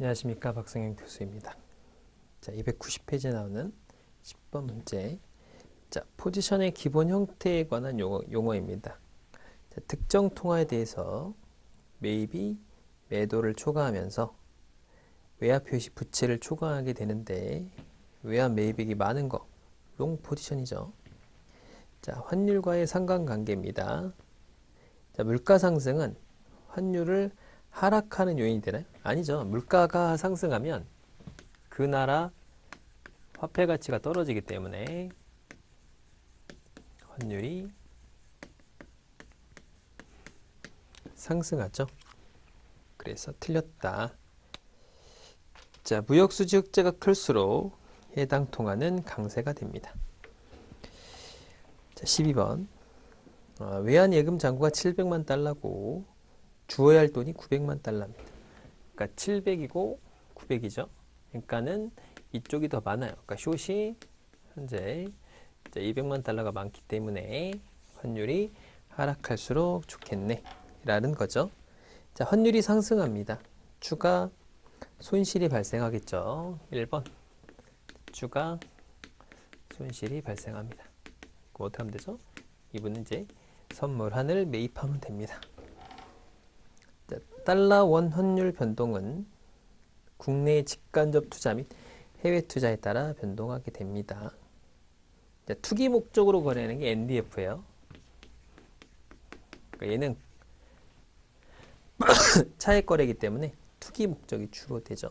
안녕하십니까 박성현 교수입니다. 자, 290페이지에 나오는 10번 문제. 자, 포지션의 기본 형태에 관한 용어, 용어입니다. 자, 특정 통화에 대해서 매입이 매도를 초과하면서 외화 표시 부채를 초과하게 되는데 외화 매입액이 많은 거, 롱 포지션이죠. 자, 환율과의 상관관계입니다. 자, 물가 상승은 환율을 하락하는 요인이 되나요? 아니죠. 물가가 상승하면 그 나라 화폐 가치가 떨어지기 때문에 환율이 상승하죠. 그래서 틀렸다. 자, 무역 수지 흑자가 클수록 해당 통화는 강세가 됩니다. 자, 12번. 어, 외환 예금 잔고가 700만 달러고 주어야 할 돈이 900만 달러입니다. 그러니까 700이고 900이죠. 그러니까는 이쪽이 더 많아요. 그러니까 숏이 현재 200만 달러가 많기 때문에 환율이 하락할수록 좋겠네. 라는 거죠. 자, 환율이 상승합니다. 추가 손실이 발생하겠죠. 1번. 추가 손실이 발생합니다. 어떻게 하면 되죠? 이분은 이제 선물 한을 매입하면 됩니다. 자, 달러 원 환율 변동은 국내 직간접 투자 및 해외 투자에 따라 변동하게 됩니다. 자, 투기 목적으로 거래하는 게 NDF예요. 그러니까 얘는 차액 거래이기 때문에 투기 목적이 주로 되죠.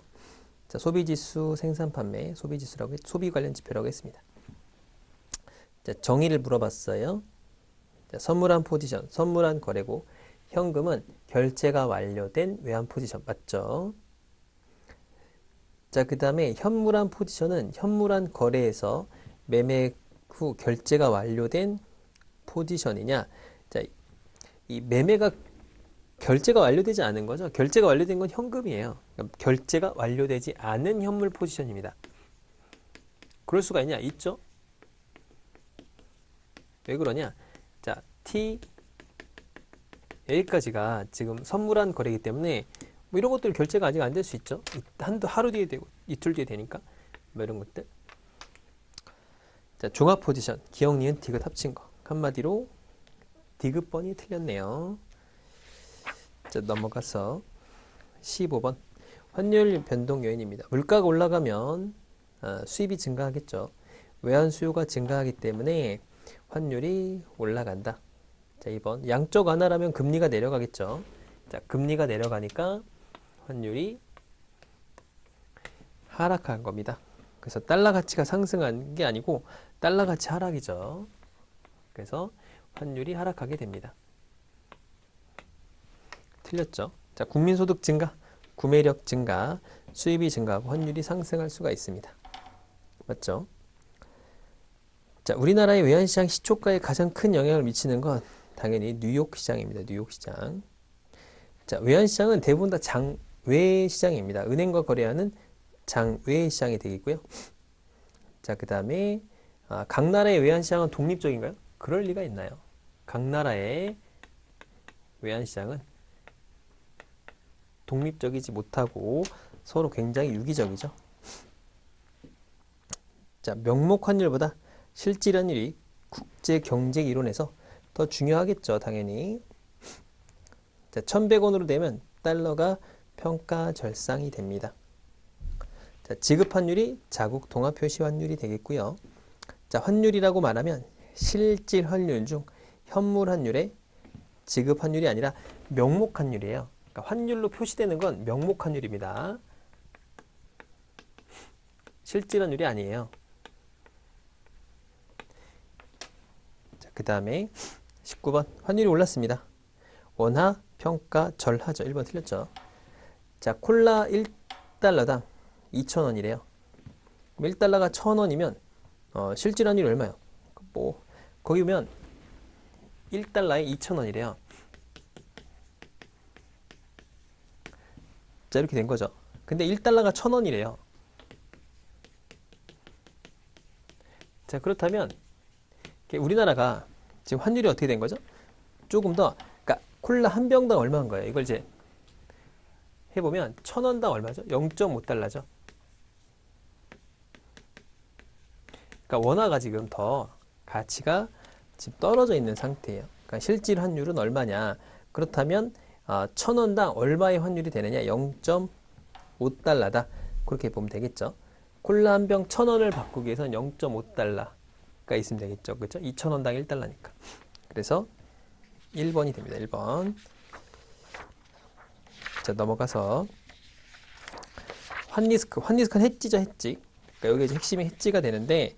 자, 소비지수, 생산 판매, 소비지수라고 했, 소비 관련 지표라고 했습니다. 자, 정의를 물어봤어요. 자, 선물한 포지션, 선물한 거래고 현금은 결제가 완료된 외환 포지션 맞죠? 자, 그 다음에 현물한 포지션은 현물한 거래에서 매매 후 결제가 완료된 포지션이냐? 자, 이 매매가 결제가 완료되지 않은 거죠. 결제가 완료된 건 현금이에요. 그러니까 결제가 완료되지 않은 현물 포지션입니다. 그럴 수가 있냐? 있죠. 왜 그러냐? 자, T 여기까지가 지금 선물한 거래이기 때문에 뭐 이런 것들 결제가 아직 안 될 수 있죠. 한두 하루 뒤에 되고 이틀 뒤에 되니까 뭐 이런 것들. 자, 종합 포지션 기억 니은 디귿 합친 거 한마디로 디귿 번이 틀렸네요. 자, 넘어가서 15번 환율 변동 요인입니다. 물가가 올라가면 아, 수입이 증가하겠죠. 외환 수요가 증가하기 때문에 환율이 올라간다. 자, 2번. 양쪽 완화라면 금리가 내려가겠죠. 자, 금리가 내려가니까 환율이 하락한 겁니다. 그래서 달러 가치가 상승한 게 아니고 달러 가치 하락이죠. 그래서 환율이 하락하게 됩니다. 틀렸죠. 자, 국민소득 증가, 구매력 증가, 수입이 증가하고 환율이 상승할 수가 있습니다. 맞죠? 자, 우리나라의 외환시장 시초가에 가장 큰 영향을 미치는 건 당연히 뉴욕 시장입니다. 뉴욕 시장. 자, 외환 시장은 대부분 다 장외 시장입니다. 은행과 거래하는 장외 시장이 되겠고요. 자, 그 다음에 아, 각 나라의 외환 시장은 독립적인가요? 그럴 리가 있나요? 각 나라의 외환 시장은 독립적이지 못하고 서로 굉장히 유기적이죠. 자, 명목 환율보다 실질 환율이 국제 경제 이론에서 더 중요하겠죠, 당연히. 자, 1100원으로 되면 달러가 평가 절상이 됩니다. 자, 지급 환율이 자국 통화 표시 환율이 되겠고요. 자, 환율이라고 말하면 실질 환율 중 현물 환율의 지급 환율이 아니라 명목 환율이에요. 그러니까 환율로 표시되는 건 명목 환율입니다. 실질 환율이 아니에요. 자, 그 다음에 19번 환율이 올랐습니다. 원화 평가 절하죠. 1번 틀렸죠. 자 콜라 1달러당 2,000원이래요. 1달러가 1,000원이면 어, 실질 환율이 얼마요? 뭐 거기 보면 1달러에 2,000원이래요. 자 이렇게 된 거죠. 근데 1달러가 1,000원이래요. 자 그렇다면 우리나라가 지금 환율이 어떻게 된 거죠? 조금 더, 그러니까 콜라 한 병당 얼마인 거예요? 이걸 이제 해보면 천 원당 얼마죠? 0.5달러죠. 그러니까 원화가 지금 더 가치가 지금 떨어져 있는 상태예요. 그러니까 실질 환율은 얼마냐? 그렇다면 아, 천 원당 얼마의 환율이 되느냐? 0.5달러다. 그렇게 보면 되겠죠. 콜라 한 병 천 원을 바꾸기 위해서는 0.5달러 가 있으면 되겠죠. 그렇죠? 2천 원당 1달러니까. 그래서 1번이 됩니다. 1번. 자, 넘어가서 환리스크. 환리스크는 해지죠, 해지. 그러니까 여기 이제 핵심이 해지가 되는데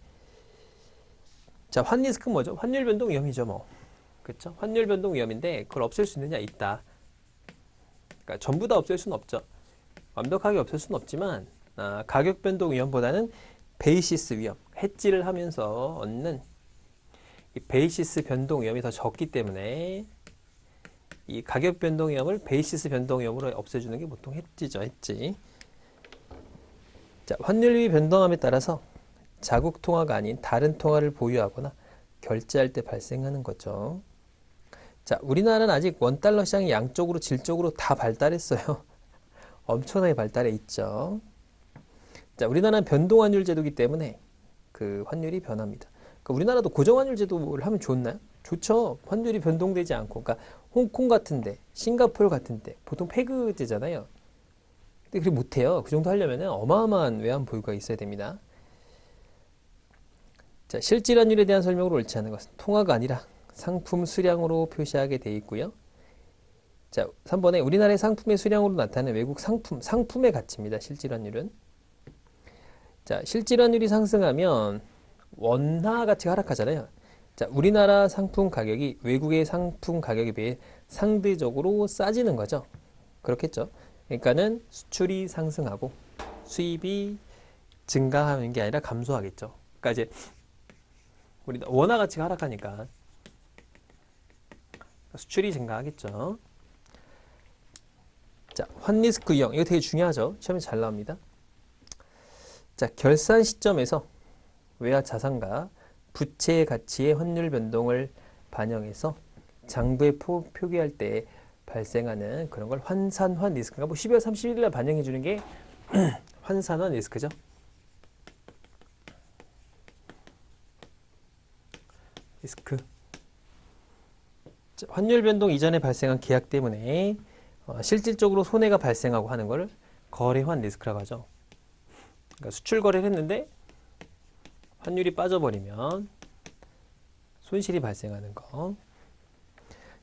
자, 환리스크 뭐죠? 환율 변동 위험이죠, 뭐. 그렇죠? 환율 변동 위험인데 그걸 없앨 수 있느냐? 있다. 그러니까 전부 다 없앨 수는 없죠. 완벽하게 없앨 수는 없지만 아, 가격 변동 위험보다는 베이시스 위험, 해지를 하면서 얻는 이 베이시스 변동 위험이 더 적기 때문에 이 가격 변동 위험을 베이시스 변동 위험으로 없애주는 게 보통 해지죠, 해지. 자, 환율이 변동함에 따라서 자국 통화가 아닌 다른 통화를 보유하거나 결제할 때 발생하는 거죠. 자, 우리나라는 아직 원달러 시장이 양쪽으로 질적으로 다 발달했어요. 엄청나게 발달해 있죠. 자, 우리나라는 변동환율 제도이기 때문에 그 환율이 변합니다. 그러니까 우리나라도 고정환율 제도를 하면 좋나요? 좋죠. 환율이 변동되지 않고. 그러니까 홍콩 같은데, 싱가포르 같은데 보통 페그제잖아요. 근데 그렇게 못해요. 그 정도 하려면 어마어마한 외환 보유가 있어야 됩니다. 자, 실질환율에 대한 설명으로 옳지 않은 것은 통화가 아니라 상품 수량으로 표시하게 돼 있고요. 자, 3번에 우리나라의 상품의 수량으로 나타나는 외국 상품, 상품의 가치입니다. 실질환율은. 자, 실질환율이 상승하면 원화 가치가 하락하잖아요. 자, 우리나라 상품 가격이 외국의 상품 가격에 비해 상대적으로 싸지는 거죠. 그렇겠죠. 그러니까는 수출이 상승하고 수입이 증가하는 게 아니라 감소하겠죠. 그러니까 이제 우리 원화 가치가 하락하니까 수출이 증가하겠죠. 자, 환리스크 유형 이거 되게 중요하죠. 시험에 잘 나옵니다. 자, 결산 시점에서 외화 자산과 부채의 가치의 환율 변동을 반영해서 장부에 포, 표기할 때 발생하는 그런 걸 환산환 리스크가 뭐 12월 31일 날 반영해 주는 게 환산환 리스크죠. 리스크. 자, 환율 변동 이전에 발생한 계약 때문에 어, 실질적으로 손해가 발생하고 하는 것을 거래환 리스크라고 하죠. 그러니까 수출 거래를 했는데 환율이 빠져버리면 손실이 발생하는 거.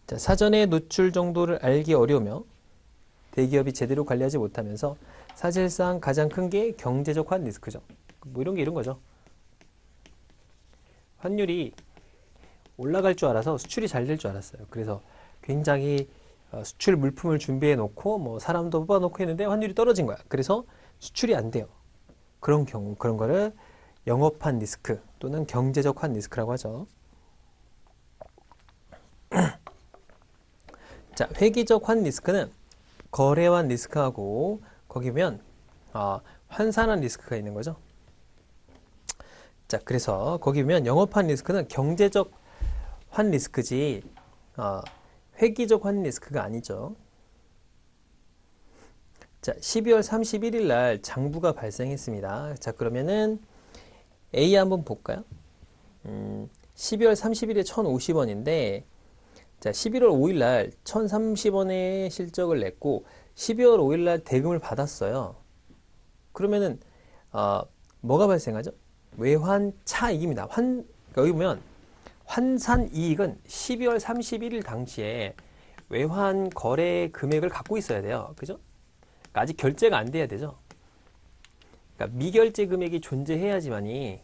자, 사전에 노출 정도를 알기 어려우며 대기업이 제대로 관리하지 못하면서 사실상 가장 큰 게 경제적 환 리스크죠. 뭐 이런 게 이런 거죠. 환율이 올라갈 줄 알아서 수출이 잘 될 줄 알았어요. 그래서 굉장히 어, 수출 물품을 준비해 놓고 뭐 사람도 뽑아 놓고 했는데 환율이 떨어진 거야. 그래서 수출이 안 돼요. 그런 경우 그런 거를 영업한 리스크 또는 경제적 환 리스크라고 하죠. 자, 회계적 환 리스크는 거래환 리스크하고 거기면 어, 환산환 리스크가 있는 거죠. 자, 그래서 거기면 영업한 리스크는 경제적 환 리스크지 어, 회기적 환 리스크가 아니죠. 자, 12월 31일 날 장부가 발생했습니다. 자, 그러면은 A 한번 볼까요? 음, 12월 30일에 1,050원인데 자, 11월 5일 날 1,030원의 실적을 냈고 12월 5일 날 대금을 받았어요. 그러면은 어, 뭐가 발생하죠? 외환 차익입니다. 환 여기 보면 환산 이익은 12월 31일 당시에 외환 거래 금액을 갖고 있어야 돼요. 그죠? 아직 결제가 안 돼야 되죠. 그러니까 미결제 금액이 존재해야지만이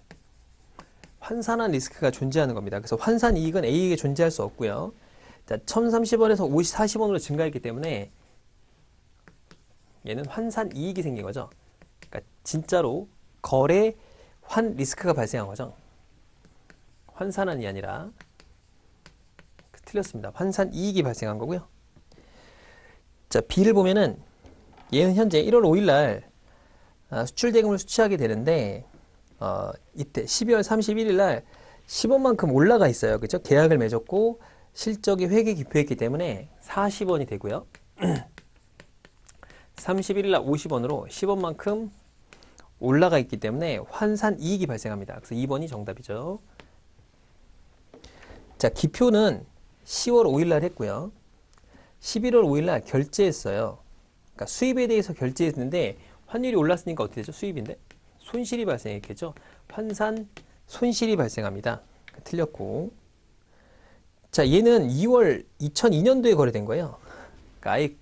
환산한 리스크가 존재하는 겁니다. 그래서 환산 이익은 A에게 존재할 수 없고요. 자, 1030원에서 50, 40원으로 증가했기 때문에 얘는 환산 이익이 생긴 거죠. 그러니까 진짜로 거래 환 리스크가 발생한 거죠. 환산한이 아니라 틀렸습니다. 환산 이익이 발생한 거고요. 자, B를 보면은 얘는 현재 1월 5일 날 아, 수출 대금을 수취하게 되는데 어, 이때 12월 31일 날 10원만큼 올라가 있어요. 그죠? 계약을 맺었고 실적이 회계 기표했기 때문에 40원이 되고요. 31일 날 50원으로 10원만큼 올라가 있기 때문에 환산 이익이 발생합니다. 그래서 2번이 정답이죠. 자, 기표는 10월 5일 날 했고요. 11월 5일 날 결제했어요. 그러니까 수입에 대해서 결제했는데 환율이 올랐으니까 어떻게 되죠? 수입인데 손실이 발생했겠죠. 환산 손실이 발생합니다. 틀렸고. 자, 얘는 2월 2002년도에 거래된 거예요. 그러니까 아예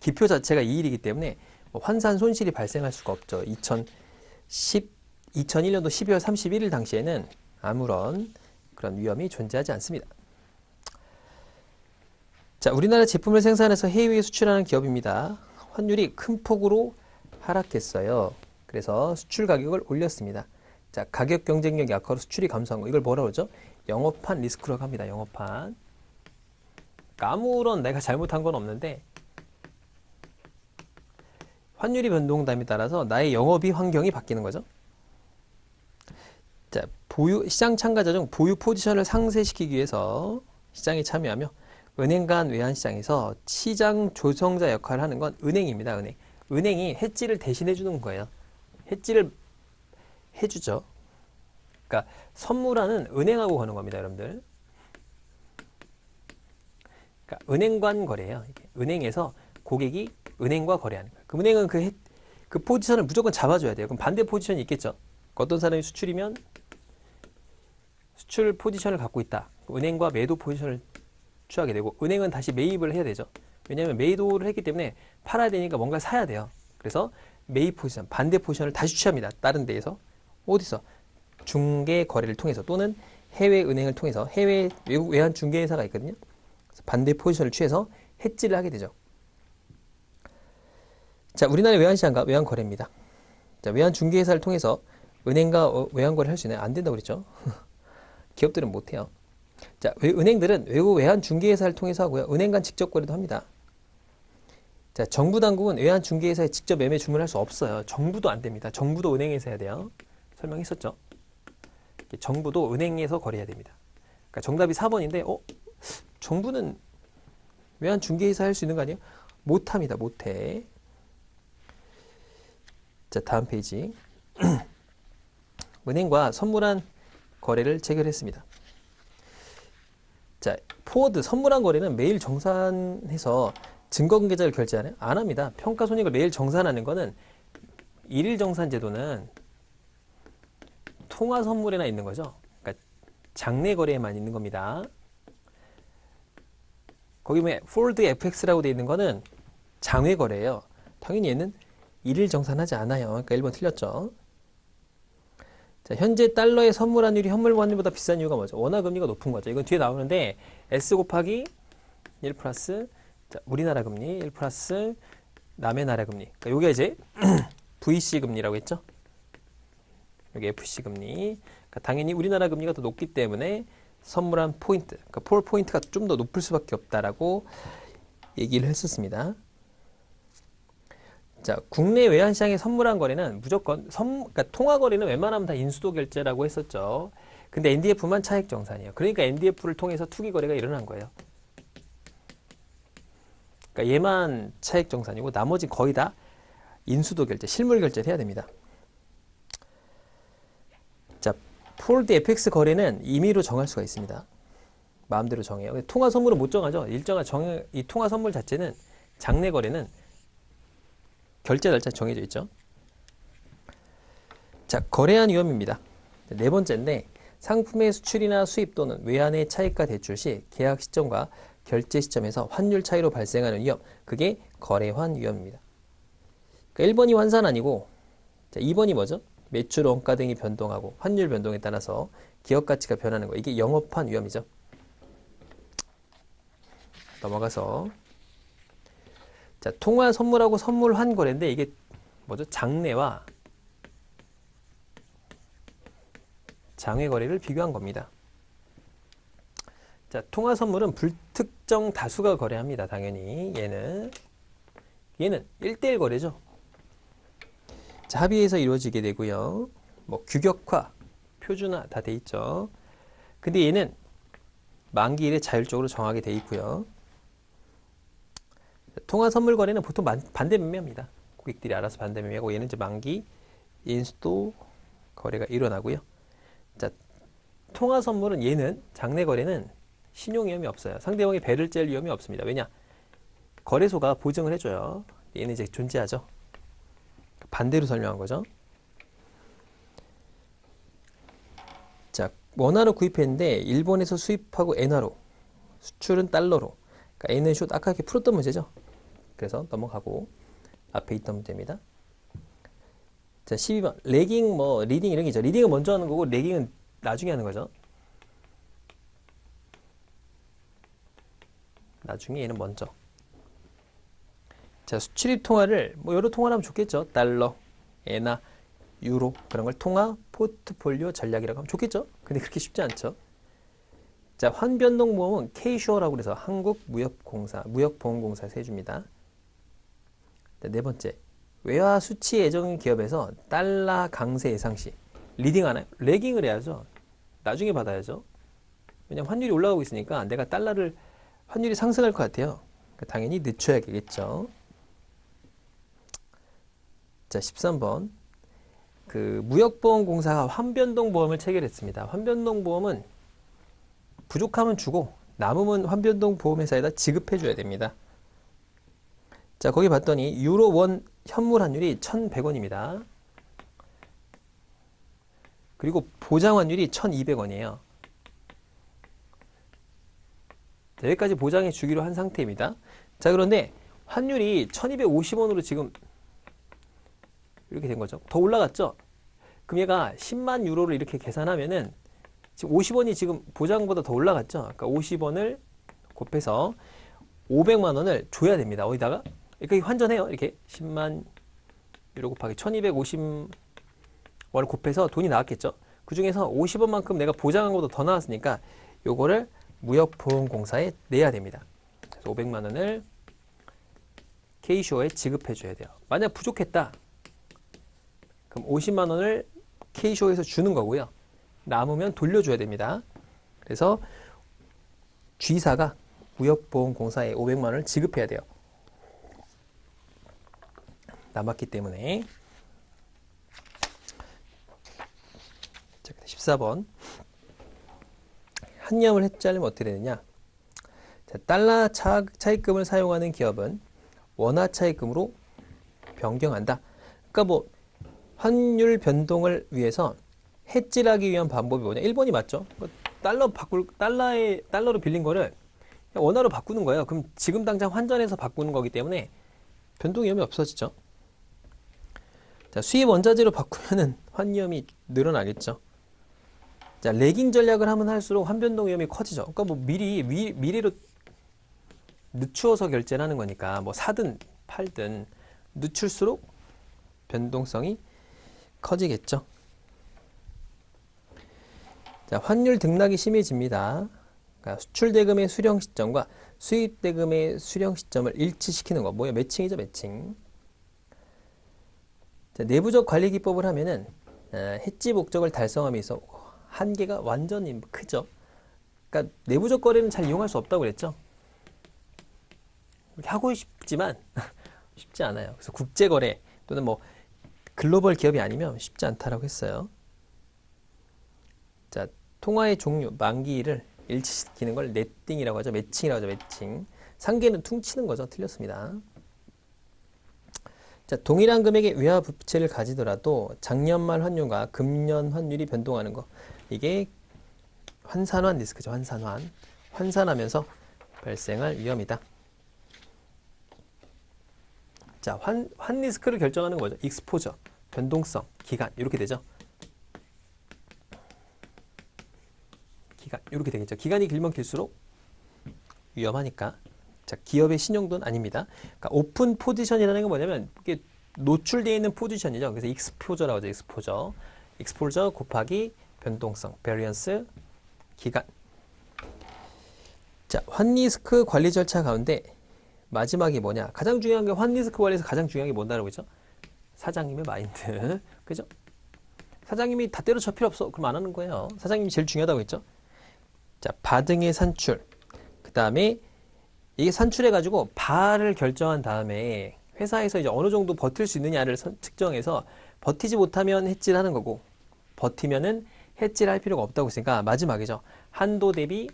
기표 자체가 이 일이기 때문에 뭐 환산 손실이 발생할 수가 없죠. 2010, 2001년도 12월 31일 당시에는 아무런 그런 위험이 존재하지 않습니다. 자, 우리나라 제품을 생산해서 해외에 수출하는 기업입니다. 환율이 큰 폭으로 하락했어요. 그래서 수출 가격을 올렸습니다. 자, 가격 경쟁력 약화로 수출이 감소한 거. 이걸 뭐라 그러죠? 영업한 리스크라고 합니다. 그러니까 아무런 내가 잘못한 건 없는데 환율이 변동됨에 따라서 나의 영업이 환경이 바뀌는 거죠. 자, 보유 시장 참가자 중 보유 포지션을 상쇄시키기 위해서 시장에 참여하며 은행 간 외환 시장에서 시장 조성자 역할을 하는 건 은행입니다. 은행. 은행이 해지를 대신해 주는 거예요. 해지를 해주죠. 그러니까 선물하는 은행하고 거는 겁니다, 여러분들. 그러니까 은행관 거래예요. 이게. 은행에서 고객이 은행과 거래하는 거예요. 그 은행은 그, 해, 그 포지션을 무조건 잡아줘야 돼요. 그럼 반대 포지션이 있겠죠. 어떤 사람이 수출이면 수출 포지션을 갖고 있다. 은행과 매도 포지션을 취하게 되고 은행은 다시 매입을 해야 되죠. 왜냐하면 매도를 했기 때문에 팔아야 되니까 뭔가 사야 돼요. 그래서 매입 포지션, 반대 포지션을 다시 취합니다. 다른 데에서 어디서 중개 거래를 통해서 또는 해외 은행을 통해서 해외 외국 외환 중개회사가 있거든요. 반대 포지션을 취해서 해지를 하게 되죠. 자, 우리나라 외환시장과 외환거래입니다. 자, 외환 중개회사를 통해서 은행과 어, 외환거래를 할 수 있나요? 안 된다고 그랬죠. 기업들은 못해요. 자, 은행들은 외국 외환 중개회사를 통해서 하고요. 은행 간 직접 거래도 합니다. 자, 정부 당국은 외환 중개회사에 직접 매매 주문할 수 없어요. 정부도 안 됩니다. 정부도 은행에서 해야 돼요. 설명했었죠. 정부도 은행에서 거래해야 됩니다. 그러니까 정답이 4번인데, 어? 정부는 외환 중개회사 할 수 있는 거 아니에요? 못합니다. 못해. 자, 다음 페이지. 은행과 선물한 거래를 체결했습니다. 자, 포워드 선물한 거래는 매일 정산해서 증거관계자를 결제하나요? 안 합니다. 평가 손익을 매일 정산하는 거는 일일 정산 제도는 통화 선물에나 있는 거죠. 그러니까 장내 거래에만 있는 겁니다. 거기 보면 폴드 FX라고 되어 있는 거는 장외 거래예요. 당연히 얘는 일일 정산하지 않아요. 그러니까 1번 틀렸죠. 자, 현재 달러의 선물 환율이 현물 환율보다 비싼 이유가 뭐죠? 원화 금리가 높은 거죠. 이건 뒤에 나오는데 S 곱하기 1 플러스 자, 우리나라 금리 1 플러스 남의 나라 금리. 그러니까 요게 이제 VC 금리라고 했죠. 여기 FC 금리. 그러니까 당연히 우리나라 금리가 더 높기 때문에 선물한 포인트, 그러니까 폴 포인트가 좀 더 높을 수밖에 없다라고 얘기를 했었습니다. 자, 국내 외환시장의 선물한 거래는 무조건 선, 그러니까 통화 거래는 웬만하면 다 인수도 결제라고 했었죠. 근데 NDF만 차익 정산이에요. 그러니까 NDF를 통해서 투기 거래가 일어난 거예요. 그러니까 얘만 차익 정산이고 나머지 거의 다 인수도 결제, 실물 결제를 해야 됩니다. 자, 폴드 FX 거래는 임의로 정할 수가 있습니다. 마음대로 정해요. 통화 선물은 못 정하죠. 일정한 정, 이 통화 선물 자체는 장내 거래는 결제 날짜 정해져 있죠. 자, 거래한 위험입니다. 네 번째인데 상품의 수출이나 수입 또는 외환의 차익과 대출 시 계약 시점과 결제 시점에서 환율 차이로 발생하는 위험, 그게 거래환 위험입니다. 그러니까 1번이 환산 아니고 자, 2번이 뭐죠? 매출 원가 등이 변동하고 환율 변동에 따라서 기업 가치가 변하는 거. 이게 영업환 위험이죠. 넘어가서 자, 통화 선물하고 선물 환거래인데 이게 뭐죠? 장내와 장외 거래를 비교한 겁니다. 자, 통화 선물은 불특정 다수가 거래합니다. 당연히 얘는 얘는 1대1 거래죠. 자, 합의해서 이루어지게 되고요. 뭐 규격화, 표준화 다 돼 있죠. 근데 얘는 만기일에 자율적으로 정하게 돼 있고요. 통화 선물 거래는 보통 만- 반대 매매합니다. 고객들이 알아서 반대 매매하고 얘는 이제 만기 인수도 거래가 일어나고요. 자, 통화 선물은 얘는 장내 거래는 신용 위험이 없어요. 상대방이 배를 짤 위험이 없습니다. 왜냐? 거래소가 보증을 해줘요. 얘는 이제 존재하죠. 반대로 설명한 거죠. 자, 원화로 구입했는데 일본에서 수입하고 엔화로 수출은 달러로. 그러니까 N은 숏 아까 이렇게 풀었던 문제죠. 그래서 넘어가고 앞에 있던 문제입니다. 자, 12번. 레깅 뭐 리딩 이런 게 있죠. 리딩은 먼저 하는 거고 레깅은 나중에 하는 거죠. 나중에 얘는 먼저. 자, 수출입 통화를 뭐 여러 통화를 하면 좋겠죠. 달러, 엔화, 유로 그런 걸 통화 포트폴리오 전략이라고 하면 좋겠죠. 근데 그렇게 쉽지 않죠. 자, 환변동 보험은 K슈어라고 그래서 한국무역공사, 무역보험공사에서 해줍니다. 자, 네 번째, 외화 수치 예정 기업에서 달러 강세 예상 시 리딩 하나요? 레깅을 해야죠. 나중에 받아야죠. 왜냐면 환율이 올라가고 있으니까 내가 달러를 환율이 상승할 것 같아요. 그러니까 당연히 늦춰야겠죠. 자, 13번. 그 무역보험공사가 환변동보험을 체결했습니다. 환변동보험은 부족하면 주고 남으면 환변동보험회사에다 지급해줘야 됩니다. 자, 거기 봤더니 유로 원 현물 환율이 1,100원입니다. 그리고 보장 환율이 1,200원이에요. 여기까지 보장해 주기로 한 상태입니다. 자, 그런데 환율이 1250원으로 지금 이렇게 된 거죠. 더 올라갔죠? 얘가 10만 유로를 이렇게 계산하면은 지금 50원이 지금 보장보다 더 올라갔죠? 그러니까 50원을 곱해서 500만 원을 줘야 됩니다. 어디다가? 그러니까 환전해요. 이렇게 10만 유로 곱하기 1250원을 곱해서 돈이 나왔겠죠? 그 중에서 50원만큼 내가 보장한 것보다 더 나왔으니까 요거를 무역보험공사에 내야 됩니다. 그래서 500만 원을 K쇼에 지급해 줘야 돼요. 만약 부족했다. 그럼 50만 원을 K쇼에서 주는 거고요. 남으면 돌려줘야 됩니다. 그래서 G사가 무역보험공사에 500만 원을 지급해야 돼요. 남았기 때문에 자, 14번 한념을 해자르면 어떻게 되느냐 자, 달러 차, 차입금을 사용하는 기업은 원화 차입금으로 변경한다. 그러니까 뭐 환율 변동을 위해서 해지하기 위한 방법이 뭐냐? 1번이 맞죠? 뭐 달러 바꿀 달러에 달러로 빌린 거를 원화로 바꾸는 거예요. 그럼 지금 당장 환전해서 바꾸는 거기 때문에 변동 위험이 없어지죠. 자, 수입 원자재로 바꾸면은 환위험이 늘어나겠죠. 자, 레깅 전략을 하면 할수록 환변동 위험이 커지죠. 그러니까 뭐 미리 미, 미래로 늦추어서 결제를 하는 거니까 뭐 사든 팔든 늦출수록 변동성이 커지겠죠. 자, 환율 등락이 심해집니다. 그러니까 수출 대금의 수령 시점과 수입 대금의 수령 시점을 일치시키는 거. 뭐야? 매칭이죠, 매칭. 자, 내부적 관리 기법을 하면은 어, 해지 목적을 달성함에 있어 한계가 완전히 크죠. 그러니까 내부적 거래는 잘 이용할 수 없다고 그랬죠. 하고 싶지만 쉽지 않아요. 그래서 국제 거래 또는 뭐 글로벌 기업이 아니면 쉽지 않다라고 했어요. 자, 통화의 종류, 만기를 일치시키는 걸 네팅이라고 하죠. 매칭이라고 하죠. 매칭. 상계는 퉁치는 거죠. 틀렸습니다. 자, 동일한 금액의 외화 부채를 가지더라도 작년 말 환율과 금년 환율이 변동하는 거. 이게 환산환 리스크죠. 환산환. 환산하면서 발생할 위험이다. 자, 환, 환 리스크를 결정하는 거죠. 익스포저, 변동성, 기간 이렇게 되죠. 기간 이렇게 되겠죠. 기간이 길면 길수록 위험하니까. 자, 기업의 신용도는 아닙니다. 그러니까 오픈 포지션이라는 건 뭐냐면 이게 노출되어 있는 포지션이죠. 그래서 익스포저라고 하죠. 익스포저. 익스포저 곱하기 변동성, 베리언스, 기간. 자, 환리스크 관리 절차 가운데 마지막이 뭐냐? 가장 중요한 게 환리스크 관리에서 가장 중요한 게 뭔다라고 했죠? 사장님의 마인드. 그죠? 사장님이 다 때려쳐 필요 없어. 그럼 안 하는 거예요. 사장님이 제일 중요하다고 했죠? 자, 바등의 산출. 그 다음에 이게 산출해가지고 발을 결정한 다음에 회사에서 이제 어느 정도 버틸 수 있느냐를 선- 측정해서 버티지 못하면 해지하는 거고 버티면은 해지할 필요가 없다고 했으니까 마지막이죠. 한도 대비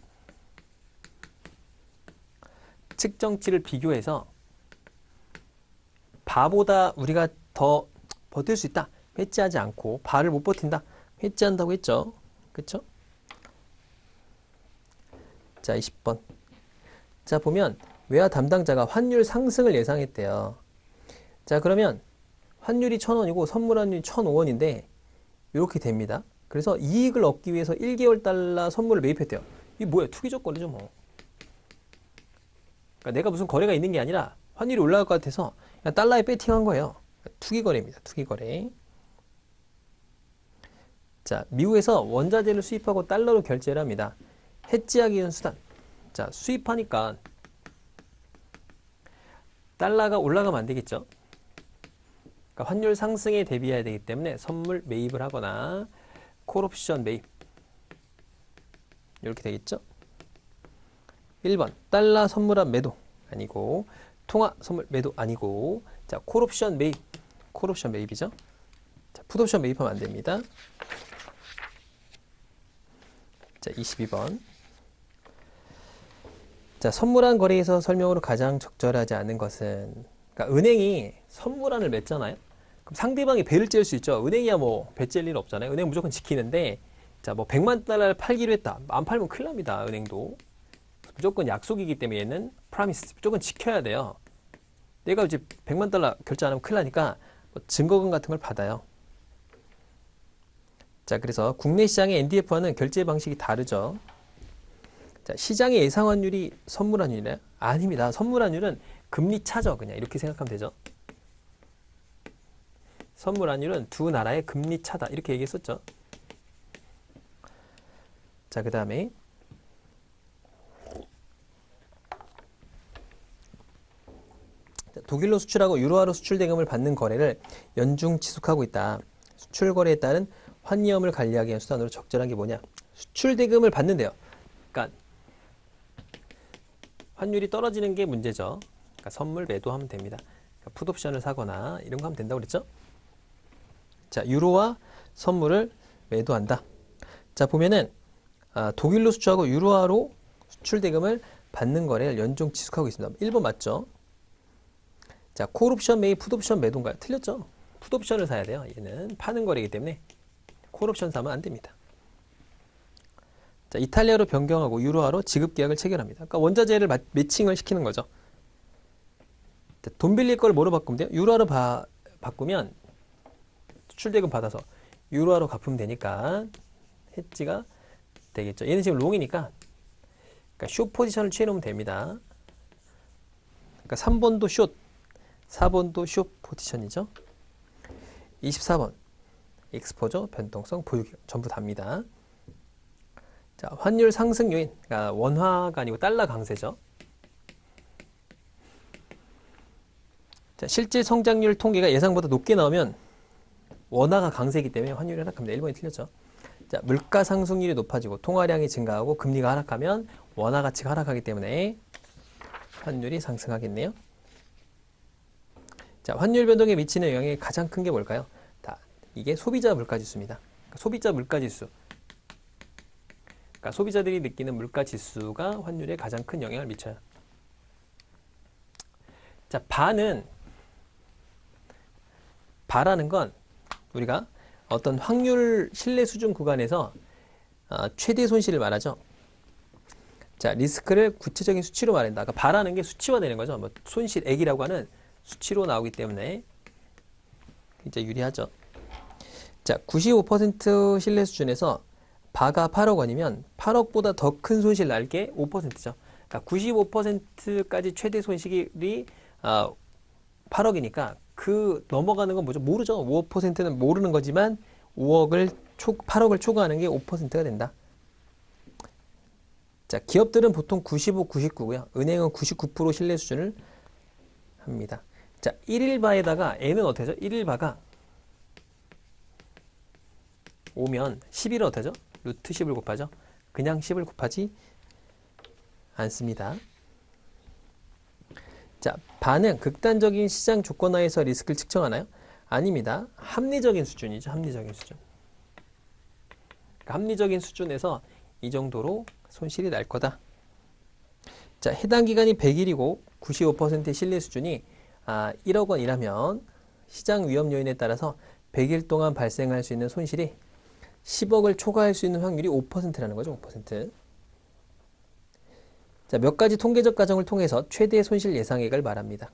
측정치를 비교해서 바보다 우리가 더 버틸 수 있다. 회지하지 않고 발을 못 버틴다. 회지한다고 했죠. 그쵸? 자, 20번. 자, 보면 외화 담당자가 환율 상승을 예상했대요. 자, 그러면 환율이 1,000원이고 선물 환율이 1,005원인데 이렇게 됩니다. 그래서 이익을 얻기 위해서 1개월 달러 선물을 매입했대요. 이게 뭐야? 투기적 거래죠, 뭐. 그러니까 내가 무슨 거래가 있는 게 아니라 환율이 올라갈 것 같아서 달러에 배팅한 거예요. 투기 거래입니다. 투기 거래. 자, 미국에서 원자재를 수입하고 달러로 결제를 합니다. 해지하기 위한 수단. 자, 수입하니까 달러가 올라가면 안 되겠죠. 그러니까 환율 상승에 대비해야 되기 때문에 선물 매입을 하거나 콜옵션 매입 이렇게 되겠죠. 1번 달러 선물한 매도 아니고 통화 선물 매도 아니고 자 콜옵션 매입 콜옵션 매입이죠. 자 풋옵션 매입하면 안 됩니다. 자 22번 자 선물한 거래에서 설명으로 가장 적절하지 않은 것은 그러니까 은행이 선물한을 맺잖아요. 그럼 상대방이 배를 찔 수 있죠. 은행이야 뭐 배찔 일 없잖아요. 은행 무조건 지키는데 자 뭐 100만 달러를 팔기로 했다. 안 팔면 큰일 납니다. 은행도. 무조건 약속이기 때문에 얘는 프라미스 무조건 지켜야 돼요. 내가 이제 100만 달러 결제 안 하면 큰일 나니까 뭐 증거금 같은 걸 받아요. 자, 그래서 국내 시장의 NDF와는 결제 방식이 다르죠. 자, 시장의 예상 환율이 선물 환율이나요? 아닙니다. 선물 환율은 금리 차죠. 그냥 이렇게 생각하면 되죠. 선물 환율은 두 나라의 금리 차다. 이렇게 얘기했었죠. 자, 그 다음에 독일로 수출하고 유로화로 수출 대금을 받는 거래를 연중 지속하고 있다. 수출 거래에 따른 환위험을 관리하기 위한 수단으로 적절한 게 뭐냐? 수출 대금을 받는데요. 그러니까 환율이 떨어지는 게 문제죠. 그러니까 선물 매도하면 됩니다. 그러니까 풋옵션을 사거나 이런 거 하면 된다고 그랬죠? 자, 유로화 선물을 매도한다. 자, 보면은 아, 독일로 수출하고 유로화로 수출 대금을 받는 거래를 연중 지속하고 있습니다. 1번 맞죠? 자, 콜옵션 매입, 풋옵션 매도인가요? 틀렸죠? 풋옵션을 사야 돼요. 얘는 파는 거래이기 때문에 콜옵션 사면 안 됩니다. 자, 이탈리아로 변경하고 유로화로 지급 계약을 체결합니다. 그러니까 원자재를 마- 매칭을 시키는 거죠. 자, 돈 빌릴 걸 뭐로 바꾸면 돼요? 유로화로 바, 바꾸면 수출대금 받아서 유로화로 갚으면 되니까 해지가 되겠죠. 얘는 지금 롱이니까 그러니까 숏 포지션을 취해놓으면 됩니다. 그러니까 3번도 숏, 4번도 숏 포지션이죠. 24번 익스포저 변동성 보유 전부 답니다. 자, 환율 상승 요인. 그러니까 원화가 아니고 달러 강세죠. 자, 실질 성장률 통계가 예상보다 높게 나오면 원화가 강세이기 때문에 환율이 하락합니다. 1번이 틀렸죠. 자, 물가 상승률이 높아지고 통화량이 증가하고 금리가 하락하면 원화 가치가 하락하기 때문에 환율이 상승하겠네요. 자, 환율 변동에 미치는 영향이 가장 큰 게 뭘까요? 다 이게 소비자 물가 지수입니다. 그러니까 소비자 물가 지수. 그러니까 소비자들이 느끼는 물가 지수가 환율에 가장 큰 영향을 미쳐요. 자, 바는 바라는 건 우리가 어떤 확률 신뢰 수준 구간에서 어, 최대 손실을 말하죠. 자, 리스크를 구체적인 수치로 말한다. 그러니까 바라는 게 수치화 되는 거죠. 뭐 손실액이라고 하는 수치로 나오기 때문에 이제 유리하죠. 자, 95% 신뢰 수준에서 바가 8억 원이면 8억보다 더 큰 손실 날 게 5%죠. 그러니까 95%까지 최대 손실이 어, 8억이니까 그 넘어가는 건 뭐죠? 모르죠. 5%는 모르는 거지만 5억을 초, 8억을 초과하는 게 5%가 된다. 자, 기업들은 보통 95, 99고요. 은행은 99% 신뢰 수준을 합니다. 자, 1일바에다가 n은 어떻게 되죠? 1일바가 오면 11은 어떻게 되죠? 루트 10을 곱하죠. 그냥 10을 곱하지 않습니다. 자, 반응, 극단적인 시장 조건 하에서 리스크를 측정하나요? 아닙니다. 합리적인 수준이죠. 합리적인 수준. 그러니까 합리적인 수준에서 이 정도로 손실이 날 거다. 자, 해당 기간이 100일이고 95%의 신뢰 수준이 아, 1억 원이라면 시장 위험 요인에 따라서 100일 동안 발생할 수 있는 손실이 10억을 초과할 수 있는 확률이 5%라는 거죠. 5%. 자, 몇 가지 통계적 가정을 통해서 최대 손실 예상액을 말합니다.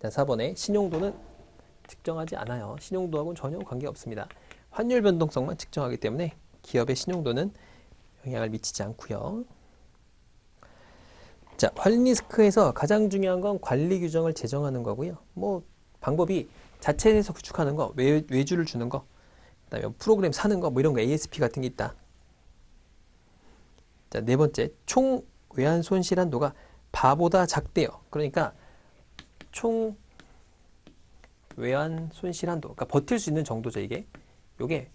자, 4번에 신용도는 측정하지 않아요. 신용도하고는 전혀 관계없습니다. 환율 변동성만 측정하기 때문에 기업의 신용도는 영향을 미치지 않고요. 자, 환 리스크에서 가장 중요한 건 관리 규정을 제정하는 거고요. 뭐 방법이 자체에서 구축하는 거, 외, 외주를 주는 거, 그다음에 프로그램 사는 거, 뭐 이런 거 ASP 같은 게 있다. 자, 네 번째, 총 외환 손실 한도가 바보다 작대요. 그러니까 총 외환 손실 한도, 그러니까 버틸 수 있는 정도죠 이게. 요게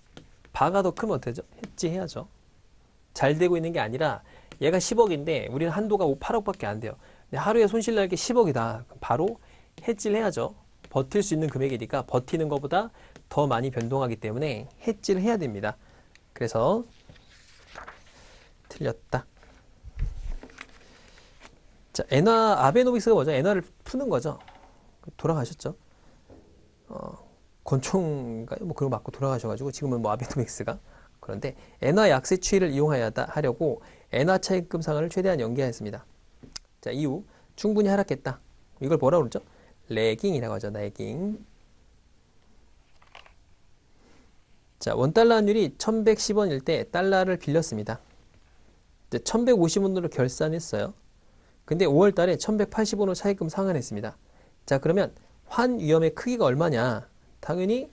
바가 더 크면 어떻게 되죠? 해지해야죠. 잘 되고 있는 게 아니라 얘가 10억인데 우리는 한도가 8억밖에 안 돼요. 하루에 손실 날 게 10억이다. 바로 해지를 해야죠. 버틸 수 있는 금액이니까 버티는 것보다 더 많이 변동하기 때문에 해지를 해야 됩니다. 그래서 틀렸다. 자, 엔화 아베노믹스가 뭐죠? 엔화를 푸는 거죠. 돌아가셨죠. 어, 권총인가요? 뭐 그런 거 맞고 돌아가셔가지고 지금은 뭐 아베노믹스가 그런데 엔화 약세 추이를 이용하여 하려고 엔화 차입금 상한을 최대한 연기하였습니다. 자, 이후 충분히 하락했다. 이걸 뭐라 그러죠? 레깅이라고 하죠. 레깅. 자, 원달러 환율이 1110원일 때 달러를 빌렸습니다. 1150원으로 결산했어요. 근데 5월 달에 1180원으로 차입금 상환했습니다. 자, 그러면 환 위험의 크기가 얼마냐? 당연히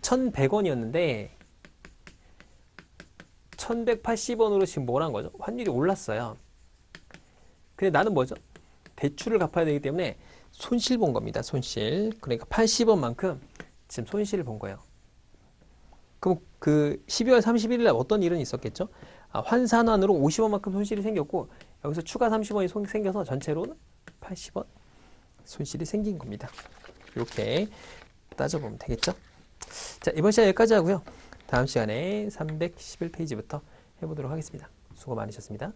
1100원이었는데 1180원으로 지금 뭐란 거죠? 환율이 올랐어요. 근데 나는 뭐죠? 대출을 갚아야 되기 때문에 손실 본 겁니다. 손실. 그러니까 80원만큼 지금 손실을 본 거예요. 그럼 그 12월 31일 날 어떤 일은 있었겠죠? 아, 환산환으로 50원만큼 손실이 생겼고 여기서 추가 30원이 생겨서 전체로 80원 손실이 생긴 겁니다. 이렇게 따져보면 되겠죠? 자, 이번 시간 여기까지 하고요. 다음 시간에 311페이지부터 해보도록 하겠습니다. 수고 많으셨습니다.